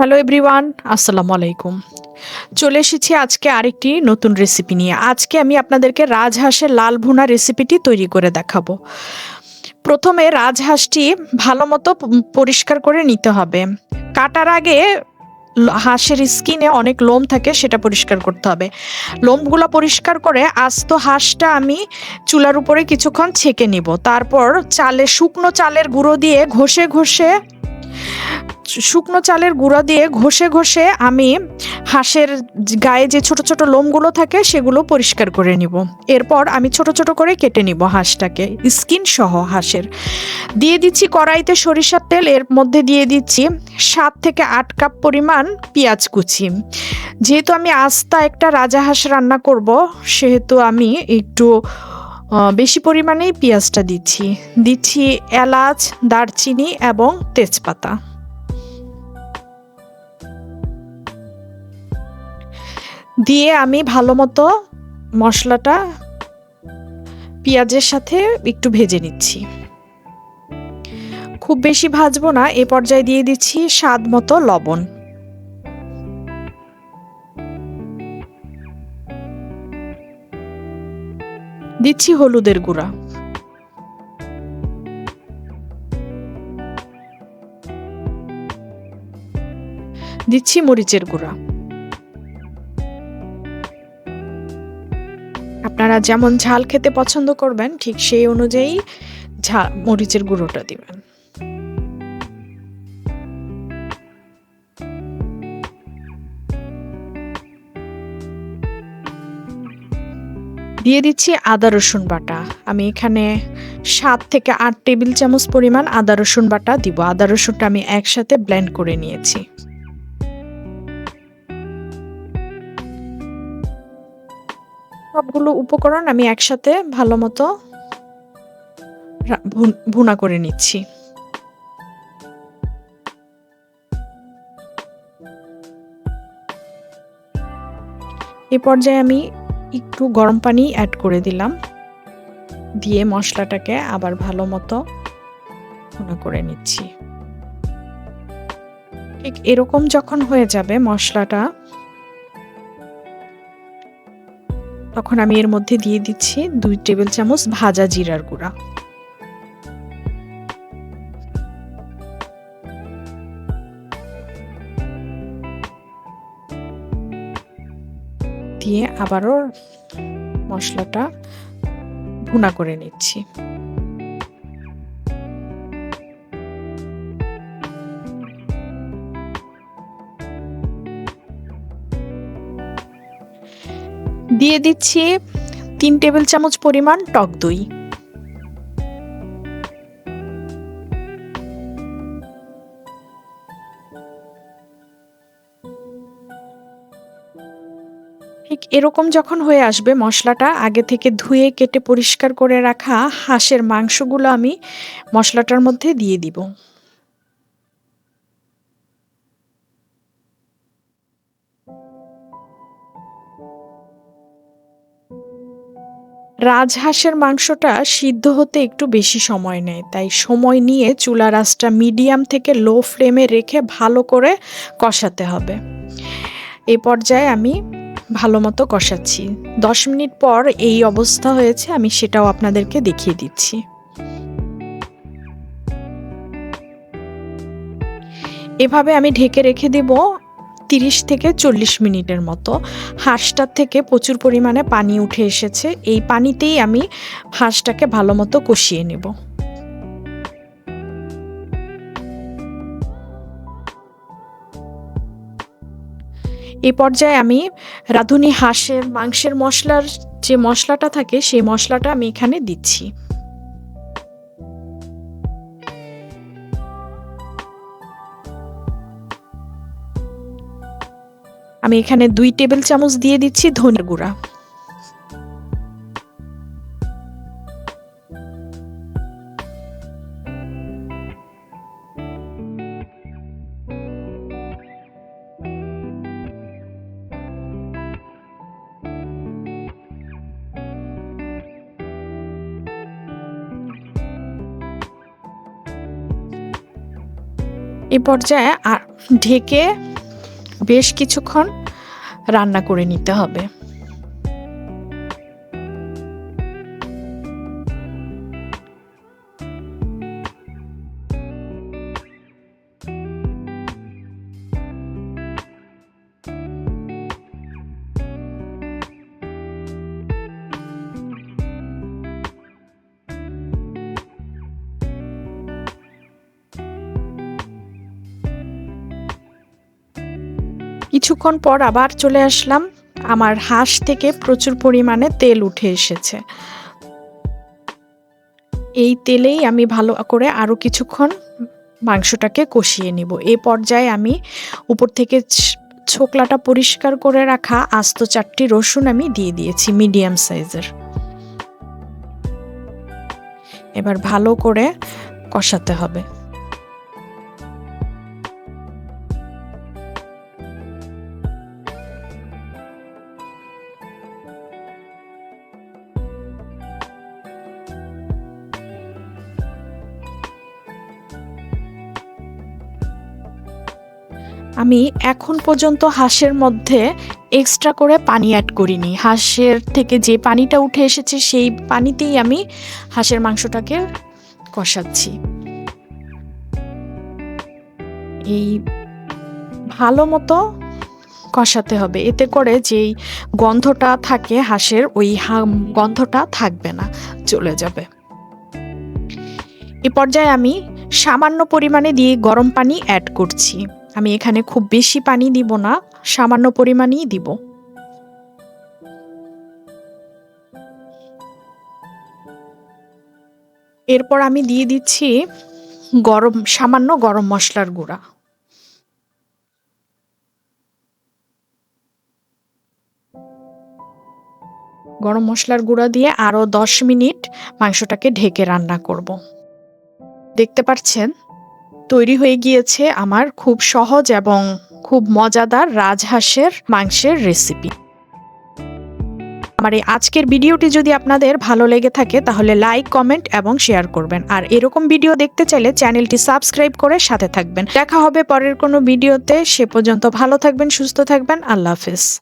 Hello everyone আসসালামু আলাইকুম চলে এসেছি আজকে আরেকটি নতুন রেসিপি নিয়ে। আজকে আমি আপনাদেরকে রাজহাঁসের লাল ভুনা রেসিপিটি তৈরি করে দেখাবো। প্রথমে রাজহাঁসটি ভালো মতো পরিষ্কার করে নিতে হবে। কাটার আগে হাঁসের স্কিনে অনেক লোম থাকে, সেটা পরিষ্কার করতে হবে। লোমগুলো পরিষ্কার করে আস্ত হাঁসটা আমি চুলার উপরে কিছুক্ষণ ছেঁকে নিব। তারপর চালে, শুকনো চালের গুঁড়ো দিয়ে ঘষে ঘষে শুকনো চালের গুঁড়া দিয়ে ঘষে ঘষে আমি হাঁসের গায়ে যে ছোট ছোট লোমগুলো থাকে সেগুলো পরিষ্কার করে নিব। এরপর আমি ছোট ছোট করে কেটে নিব হাঁসটাকে, স্কিন সহ হাঁসের। দিয়ে দিচ্ছি কড়াইতে সরিষার তেল, এর মধ্যে দিয়ে দিচ্ছি সাত থেকে আট কাপ পরিমাণ পেঁয়াজ কুচি। যেহেতু আমি আস্তা একটা রাজা হাঁস রান্না করব, সেহেতু আমি একটু বেশি পরিমাণেই পেঁয়াজটা দিচ্ছি। দিচ্ছি এলাচ, দারচিনি এবং তেজপাতা। দিয়ে আমি ভালো মতো মশলাটা পেঁয়াজের সাথে একটু ভেজে নিচ্ছি। খুব বেশি ভাজবো না, এ পর্যায়ে দিয়ে দিচ্ছি স্বাদ মতো লবণ। দিচ্ছি হলুদের গুঁড়া। দিচ্ছি মরিচের গুঁড়া। আপনারা যেমন ঝাল খেতে পছন্দ করবেন, ঠিক সেই অনুযায়ী ঝাল মরিচের গুঁড়োটা দিবেন। দিয়ে দিচ্ছি আদা, রসুন বাটা। আমি এখানে সাত থেকে আট টেবিল চামচ পরিমাণ আদা, রসুন বাটা দিব। আদা, রসুনটা আমি একসাথে ব্লেন্ড করে নিয়েছি। সবগুলো উপকরণ আমি একসাথে ভালো মতো ভুনা করে নিচ্ছি। এ পর্যায়ে আমি একটু গরম পানি অ্যাড করে দিলাম। দিয়ে মশলাটাকে আবার ভালো মতো ভুনা করে নিচ্ছি। ঠিক এরকম যখন হয়ে যাবে মশলাটা তখন আমি এর মধ্যে দিয়ে দিচ্ছি দুই টেবিল চামচ ভাজা জিরার গুঁড়া। দিয়ে আবারও মশলাটা ভুনা করে নিচ্ছি। দিয়ে দিচ্ছি তিন টেবিল চামচ পরিমাণ টক দই। ঠিক এরকম যখন হয়ে আসবে মশলাটা, আগে থেকে ধুয়ে কেটে পরিষ্কার করে রাখা হাঁসের মাংসগুলো আমি মশলাটার মধ্যে দিয়ে দিব। রাজহাঁসের মাংসটা সিদ্ধ হতে একটু বেশি সময় নেয়, তাই সময় নিয়ে চুলা রাসটা মিডিয়াম থেকে লো ফ্লেমে রেখে ভালো করে কষাতে হবে। এ পর্যায়ে আমি ভালো মতো কষাচ্ছি। দশ মিনিট পর এই অবস্থা হয়েছে, আমি সেটাও আপনাদেরকে দেখিয়ে দিচ্ছি। এভাবে আমি ঢেকে রেখে দেব তিরিশ থেকে চল্লিশ মিনিটের মতো। হাঁসটার থেকে প্রচুর পরিমাণে পানি উঠে এসেছে। এই পানিতেই আমি হাঁসটাকে ভালো মতো কষিয়ে নেব। এই পর্যায়ে আমি রাঁধুনি হাঁসের মাংসের মশলার যে মশলাটা থাকে, সেই মশলাটা আমি এখানে দিচ্ছি। আমি এখানে দুই টেবিল চামচ দিয়ে দিচ্ছি ধনের গুঁড়া। এ পর্যায়ে ঢেকে বেশ কিছুক্ষণ রান্না করে নিতে হবে। কিছুক্ষণ পর আবার চলে আসলাম। আমার হাঁস থেকে প্রচুর পরিমাণে তেল উঠে এসেছে। এই তেলেই আমি ভালো করে আরও কিছুক্ষণ মাংসটাকে কষিয়ে নিব। এ পর্যায়ে আমি উপর থেকে ছোকলাটা পরিষ্কার করে রাখা আস্ত চারটি রসুন আমি দিয়ে দিয়েছি, মিডিয়াম সাইজের। এবার ভালো করে কষাতে হবে। আমি এখন পর্যন্ত হাঁসের মধ্যে এক্সট্রা করে পানি অ্যাড করিনি। হাঁসের থেকে যে পানিটা উঠে এসেছে, সেই পানিতেই আমি হাঁসের মাংসটাকে কষাচ্ছি। এই ভালো মতো কষাতে হবে। এতে করে যেই গন্ধটা থাকে হাঁসের, ওই গন্ধটা থাকবে না, চলে যাবে। এ পর্যায়ে আমি সামান্য পরিমাণে দিয়ে গরম পানি অ্যাড করছি। আমি এখানে খুব বেশি পানি দিব না, সামান্য পরিমাণেই দিব। এরপর আমি দিয়ে দিচ্ছি গরম, সামান্য গরম মশলার গুঁড়া। গরম মশলার গুঁড়া দিয়ে আরও দশ মিনিট মাংসটাকে ঢেকে রান্না করব। দেখতে পাচ্ছেন? তৈরি হয়ে গিয়েছে আমার খুব সহজ এবং খুব মজাদার রাজহাঁসের মাংসের রেসিপি আমার এই আজকের ভিডিওটি যদি আপনাদের ভালো লেগে থাকে, তাহলে লাইক কমেন্ট এবং শেয়ার করবেন। আর এরকম ভিডিও দেখতে চাইলে চ্যানেলটি সাবস্ক্রাইব করে সাথে থাকবেন। দেখা হবে পরের কোনো ভিডিওতে। সে পর্যন্ত ভালো থাকবেন, সুস্থ থাকবেন। আল্লাহ হাফেজ।